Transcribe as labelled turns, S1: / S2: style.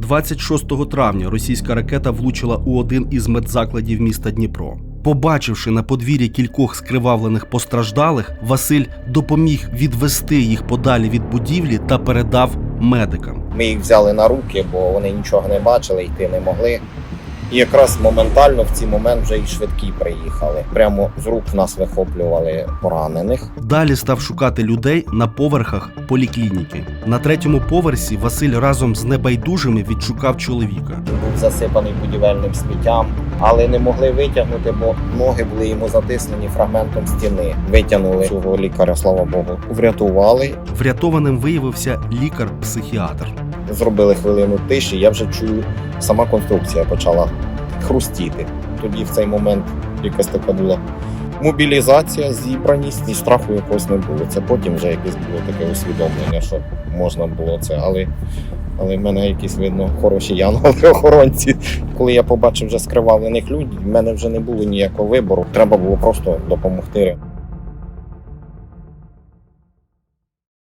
S1: 26 травня російська ракета влучила у один із медзакладів міста Дніпро. Побачивши на подвір'ї кількох скривавлених постраждалих, Василь допоміг відвести їх подалі від будівлі та передав медикам.
S2: Ми їх взяли на руки, бо вони нічого не бачили, йти не могли. І якраз моментально в цей момент вже і швидкі приїхали. Прямо з рук в нас вихоплювали поранених.
S1: Далі став шукати людей на поверхах поліклініки. На третьому поверсі Василь разом з небайдужими відшукав чоловіка.
S2: Він був засипаний будівельним сміттям, але не могли витягнути, бо ноги були йому затиснені фрагментом стіни. Витягнули цього лікаря, слава Богу, врятували.
S1: Врятованим виявився лікар-психіатр.
S2: Зробили хвилину тиші. Я вже чую, сама конструкція почала хрустіти. Тоді в цей момент якась така була мобілізація, зібраність і страху якогось не було. Це потім вже якесь було таке усвідомлення, що можна було це, але. Але в мене якісь видно хороші янголи охоронці. Коли я побачив вже скривавлених людей, в мене вже не було ніякого вибору. Треба було просто допомогти.